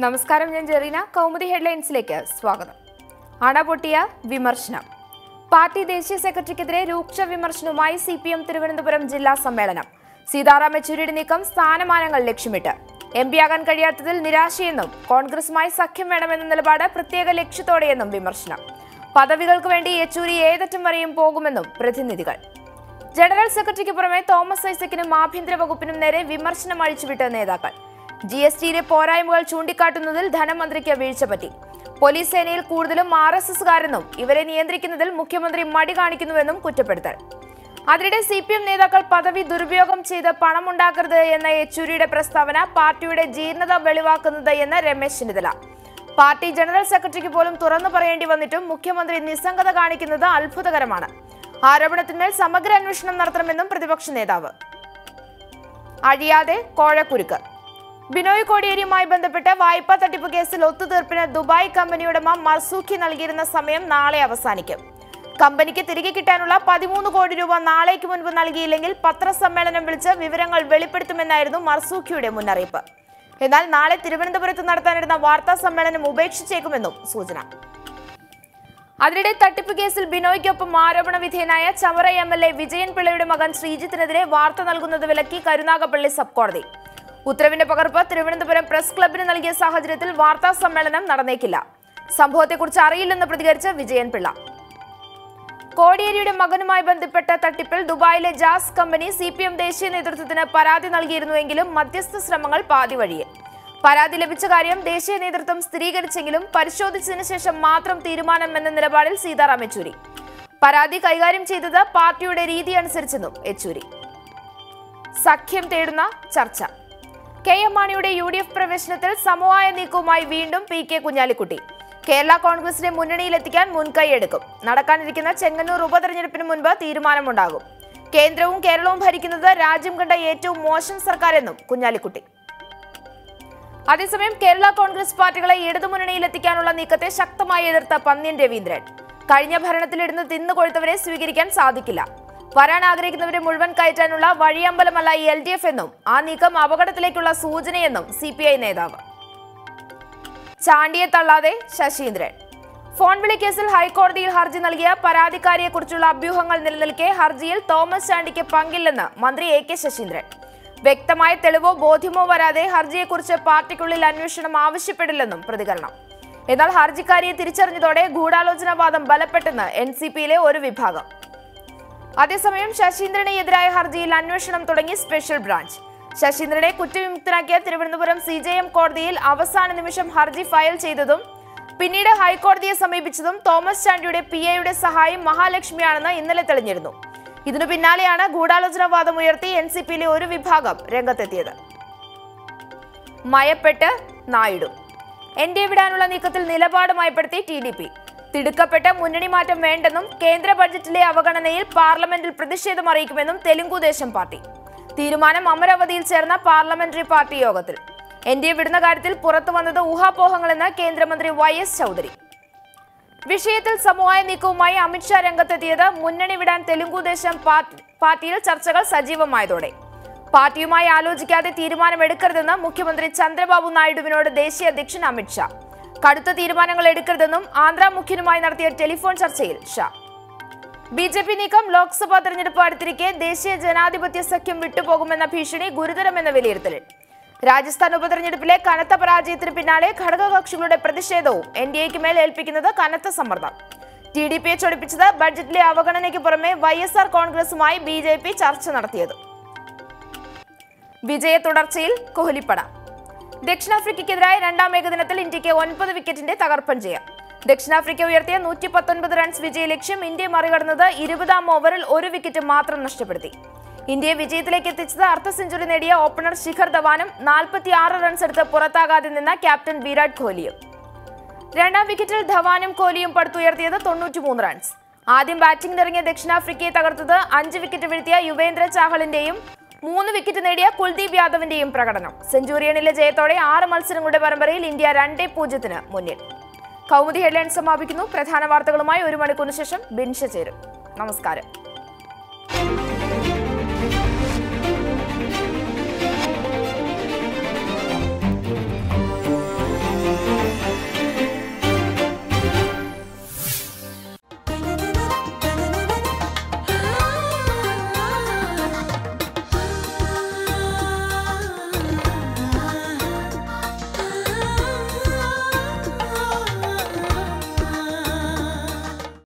നമസ്കാരം ഞാൻ ജെറീന. കൗമുദി ഹെഡ്ലൈൻസിലേക്ക് സ്വാഗതം. അണപൊട്ടിയ വിമർശനം. പാർട്ടി ദേശീയ സെക്രട്ടറിക്കെതിരെ രൂക്ഷ വിമർശനവുമായി സി പി എം തിരുവനന്തപുരം ജില്ലാ സമ്മേളനം. സീതാറാം യെച്ചൂരിയുടെ നീക്കം സ്ഥാനമാനങ്ങൾ ലക്ഷ്യമിട്ട്. എം ആകാൻ കഴിയാത്തതിൽ നിരാശയെന്നും കോൺഗ്രസുമായി സഖ്യം വേണമെന്ന നിലപാട് പ്രത്യേക ലക്ഷ്യത്തോടെയെന്നും വിമർശനം. പദവികൾക്ക് വേണ്ടി യെച്ചൂരി ഏതറ്റം വരെയും പോകുമെന്നും പ്രതിനിധികൾ. ജനറൽ സെക്രട്ടറിക്ക് പുറമെ തോമസ് ഐസക്കിനും ആഭ്യന്തര വകുപ്പിനും നേരെ വിമർശനം അഴിച്ചുവിട്ട നേതാക്കൾ. ജി എസ് ടിയിലെ പോരായ്മകൾ ചൂണ്ടിക്കാട്ടുന്നതിൽ ധനമന്ത്രിക്ക് വീഴ്ച പറ്റി. പോലീസ് സേനയിൽ കൂടുതലും ആർ എസ് എസുകാരെന്നും ഇവരെ നിയന്ത്രിക്കുന്നതിൽ മുഖ്യമന്ത്രി മടി കാണിക്കുന്നുവെന്നും കുറ്റപ്പെടുത്തൽ. അതിനിടെ സി പി എം നേതാക്കൾ പദവി ദുരുപയോഗം ചെയ്ത് പണമുണ്ടാക്കരുത് എന്ന യെച്ചൂരിയുടെ പ്രസ്താവന പാർട്ടിയുടെ ജീർണത വെളിവാക്കുന്നത് എന്ന് രമേശ് ചെന്നിത്തല. പാർട്ടി ജനറൽ സെക്രട്ടറിക്ക് പോലും തുറന്നു പറയേണ്ടി വന്നിട്ടും മുഖ്യമന്ത്രി നിസ്സംഗത കാണിക്കുന്നത് അത്ഭുതകരമാണ്. ആരോപണത്തിന്മേൽ സമഗ്ര അന്വേഷണം നടത്തണമെന്നും പ്രതിപക്ഷ നേതാവ്. അഴിയാതെ കോഴക്കുരുക്ക്. ബിനോയ് കോടിയേരിയുമായി ബന്ധപ്പെട്ട് വായ്പാ തട്ടിപ്പ് കേസിൽ ഒത്തുതീർപ്പിന് ദുബായ് കമ്പനിയുടമ മർസൂഖി നൽകിയിരുന്ന സമയം നാളെ അവസാനിക്കും. കമ്പനിക്ക് തിരികെ കിട്ടാനുള്ള പതിമൂന്ന് കോടി രൂപ നാളേക്ക് മുൻപ് നൽകിയില്ലെങ്കിൽ പത്രസമ്മേളനം വിളിച്ച് വിവരങ്ങൾ വെളിപ്പെടുത്തുമെന്നായിരുന്നു മർസൂഖിയുടെ മുന്നറിയിപ്പ്. എന്നാൽ നാളെ തിരുവനന്തപുരത്ത് നടത്താനിരുന്ന വാർത്താ സമ്മേളനം ഉപേക്ഷിച്ചേക്കുമെന്നും സൂചന. അതിനിടെ തട്ടിപ്പ് കേസിൽ ബിനോയ്ക്കൊപ്പം ആരോപണ വിധേയനായ Chavara M L A Vijayan പിള്ളയുടെ മകൻ ശ്രീജിത്തിനെതിരെ വാർത്ത നൽകുന്നത് വിലക്കി കരുനാഗപ്പള്ളി സബ് കോടതി. ഉത്തരവിന്റെ പകർപ്പ് തിരുവനന്തപുരം പ്രസ് ക്ലബിന് നൽകിയ സാഹചര്യത്തിൽ വാർത്താ സമ്മേളനം നടന്നേക്കില്ല. സംഭവത്തെക്കുറിച്ച് അറിയില്ലെന്ന് പ്രതികരിച്ച വിജയൻ പിള്ള. കോടിയേരിയുടെ മകനുമായി ബന്ധപ്പെട്ട തട്ടിപ്പിൽ ദുബായിലെ Jas company C P M ദേശീയ നേതൃത്വത്തിന് പരാതി നൽകിയിരുന്നുവെങ്കിലും മധ്യസ്ഥ ശ്രമങ്ങൾ പാതി വഴിയെ പരാതി ലഭിച്ച കാര്യം ദേശീയ നേതൃത്വം സ്ഥിരീകരിച്ചെങ്കിലും പരിശോധിച്ചതിന് ശേഷം മാത്രം തീരുമാനം എന്ന നിലപാടിൽ സീതാറാം യെച്ചൂരി. പരാതി കൈകാര്യം ചെയ്തത് പാർട്ടിയുടെ രീതി അനുസരിച്ചെന്നും യെച്ചൂരി. സഖ്യം തേടുന്ന ചർച്ച. കെ എം മാണിയുടെ യു ഡി എഫ് പ്രവേശനത്തിൽ സമവായ നീക്കവുമായി വീണ്ടും പി കെ കുഞ്ഞാലിക്കുട്ടി. കേരള കോൺഗ്രസിനെ മുന്നണിയിലെത്തിക്കാൻ മുൻകൈയെടുക്കും. നടക്കാനിരിക്കുന്ന ചെങ്ങന്നൂർ ഉപതെരഞ്ഞെടുപ്പിന് മുൻപ് തീരുമാനമുണ്ടാകും. കേന്ദ്രവും കേരളവും ഭരിക്കുന്നത് രാജ്യം കണ്ട ഏറ്റവും മോശം സർക്കാരെന്നും കുഞ്ഞാലിക്കുട്ടി. അതേസമയം കേരള കോൺഗ്രസ് പാർട്ടികളെ ഇടതുമുന്നണിയിലെത്തിക്കാനുള്ള നീക്കത്തെ ശക്തമായി എതിർത്ത പന്ന്യൻ രവീന്ദ്രൻ. കഴിഞ്ഞ ഭരണത്തിലിരുന്ന് തിന്നുകൊഴുത്തവരെ സ്വീകരിക്കാൻ സാധിക്കില്ല. വരാൻ ആഗ്രഹിക്കുന്നവരെ മുഴുവൻ കയറ്റാനുള്ള വഴിയമ്പലമല്ല ഈ എൽ ഡി എഫ് എന്നും ആ നീക്കം അപകടത്തിലേക്കുള്ള സൂചനയെന്നും സി പി ഐ നേതാവ്. ചാണ്ടിയെ തള്ളാതെ ശശീന്ദ്രൻ. ഫോൺ വിളി കേസിൽ ഹൈക്കോടതിയിൽ ഹർജി നൽകിയ പരാതിക്കാരിയെക്കുറിച്ചുള്ള അഭ്യൂഹങ്ങൾ നിലനിൽക്കെ ഹർജിയിൽ തോമസ് ചാണ്ടിക്ക് പങ്കില്ലെന്ന് മന്ത്രി എ കെ ശശീന്ദ്രൻ. വ്യക്തമായ തെളിവോ ബോധ്യമോ വരാതെ ഹർജിയെക്കുറിച്ച് പാർട്ടിക്കുള്ളിൽ അന്വേഷണം ആവശ്യപ്പെടില്ലെന്നും പ്രതികരണം. എന്നാൽ ഹർജിക്കാരിയെ തിരിച്ചറിഞ്ഞതോടെ ഗൂഢാലോചനാവാദം ബലപ്പെട്ടെന്ന് എൻ സി പിയിലെ ഒരു വിഭാഗം. അതേസമയം ശശീന്ദ്രനെ എതിരായ ഹർജിയിൽ അന്വേഷണം തുടങ്ങി സ്പെഷ്യൽ ബ്രാഞ്ച്. ശശീന്ദ്രനെ കുറ്റവിമുക്തനാക്കിയ തിരുവനന്തപുരം സി ജെ എം കോടതിയിൽ അവസാന നിമിഷം ഹർജി ഫയൽ ചെയ്തതും പിന്നീട് ഹൈക്കോടതിയെ സമീപിച്ചതും തോമസ് ചാണ്ടിയുടെ പി എയുടെ സഹായം മഹാലക്ഷ്മിയാണെന്ന് ഇന്നലെ തെളിഞ്ഞിരുന്നു. ഇതിനു പിന്നാലെയാണ് ഗൂഢാലോചനാവാദം ഉയർത്തി എൻ സി പിയിലെ ഒരു വിഭാഗം രംഗത്തെത്തിയത്. മയപ്പെട്ട് നായിഡു. എൻ ഡി എ വിടാനുള്ള നീക്കത്തിൽ നിലപാട് മയപ്പെടുത്തി ടി ഡി പി. തിടുക്കപ്പെട്ട മുന്നണി മാറ്റം വേണ്ടെന്നും കേന്ദ്ര ബഡ്ജറ്റിലെ അവഗണനയിൽ പാർലമെന്റിൽ പ്രതിഷേധം അറിയിക്കുമെന്നും തെലുങ്കുദേശം പാർട്ടി. തീരുമാനം അമരാവതിയിൽ ചേർന്ന പാർലമെന്ററി പാർട്ടി യോഗത്തിൽ. എൻ ഡി എ വിടുന്ന കാര്യത്തിൽ പുറത്തു വന്നത് ഊഹാപോഹങ്ങളെന്ന് കേന്ദ്രമന്ത്രി വൈ എസ് ചൌധരി. വിഷയത്തിൽ സമവായ നീക്കവുമായി അമിത്ഷാ രംഗത്തെത്തിയത് മുന്നണി വിടാൻ തെലുങ്കുദേശം പാർട്ടി- പാർട്ടിയിൽ ചർച്ചകൾ സജീവമായതോടെ. പാർട്ടിയുമായി ആലോചിക്കാതെ തീരുമാനമെടുക്കരുതെന്ന് മുഖ്യമന്ത്രി ചന്ദ്രബാബു നായിഡുവിനോട് ദേശീയ അധ്യക്ഷൻ അമിത്ഷാ കടുത്ത തീരുമാനങ്ങൾ എടുക്കരുതെന്നും ആന്ധ്ര മുഖ്യനുമായി നടത്തിയ ടെലിഫോൺ ചർച്ചയിൽ ഷാ. ബി ജെ പി നീക്കം ലോക്സഭാ തെരഞ്ഞെടുപ്പ് അടുത്തിരിക്കെ ദേശീയ ജനാധിപത്യ സഖ്യം വിട്ടുപോകുമെന്ന ഭീഷണി ഗുരുതരമെന്ന വിലയിരുത്തലിൽ. രാജസ്ഥാൻ ഉപതെരഞ്ഞെടുപ്പിലെ കനത്ത പരാജയത്തിന് പിന്നാലെ ഘടകകക്ഷികളുടെ പ്രതിഷേധവും എൻ ഡി എക്ക് മേൽ ഏൽപ്പിക്കുന്നത് കനത്ത സമ്മർദ്ദം. ടി ഡി പിയെ ചൊടിപ്പിച്ചത് ബഡ്ജറ്റിലെ അവഗണനയ്ക്ക് പുറമെ വൈ എസ് ആർ കോൺഗ്രസുമായി ബി ജെ പി ചർച്ച നടത്തിയത്. വിജയ തുടർച്ചയിൽ കോഹ്ലിപ്പട. ദക്ഷിണാഫ്രിക്കയ്ക്കെതിരായ രണ്ടാം ഏകദിനത്തിൽ ഇന്ത്യയ്ക്ക് ഒൻപത് വിക്കറ്റിന്റെ തകർപ്പൻ ജയം. ദക്ഷിണാഫ്രിക്ക ഉയർത്തിയ നൂറ്റി പത്തൊൻപത് റൺസ് വിജയ ലക്ഷ്യം ഇന്ത്യ മറികടന്നത് ഇരുപതാം ഓവറിൽ ഒരു വിക്കറ്റ് മാത്രം നഷ്ടപ്പെടുത്തി. ഇന്ത്യയെ വിജയത്തിലേക്ക് എത്തിച്ചത് അർദ്ധ സെഞ്ചുറി നേടിയ ഓപ്പണർ ശിഖർ ധവാനും നാൽപ്പത്തി ആറ് റൺസ് എടുത്ത് പുറത്താകാതെ നിന്ന ക്യാപ്റ്റൻ വിരാട് കോഹ്ലിയും. രണ്ടാം വിക്കറ്റിൽ ധവാനും കോഹ്ലിയും പടുത്തുയർത്തിയത് തൊണ്ണൂറ്റിമൂന്ന് റൺസ്. ആദ്യം ബാറ്റിംഗിനിറങ്ങിയ ദക്ഷിണാഫ്രിക്കയെ തകർത്തത് അഞ്ച് വിക്കറ്റ് വീഴ്ത്തിയ യുവേന്ദ്ര ചാഹളിന്റെയും മൂന്ന് വിക്കറ്റ് നേടിയ കുൽദീപ് യാദവിന്റെയും പ്രകടനം. സെഞ്ചുറിയണിലെ ജയത്തോടെ ആറ് മത്സരങ്ങളുടെ പരമ്പരയിൽ ഇന്ത്യ രണ്ടേ പൂജ്യത്തിന് മുന്നിൽ. കൗമുദി ഹെഡ്ലൈൻ സമാപിക്കുന്നു. പ്രധാന വാർത്തകളുമായി ഒരു മണിക്കൂറിന് ശേഷം ബിൻഷ ചേരും. നമസ്കാരം.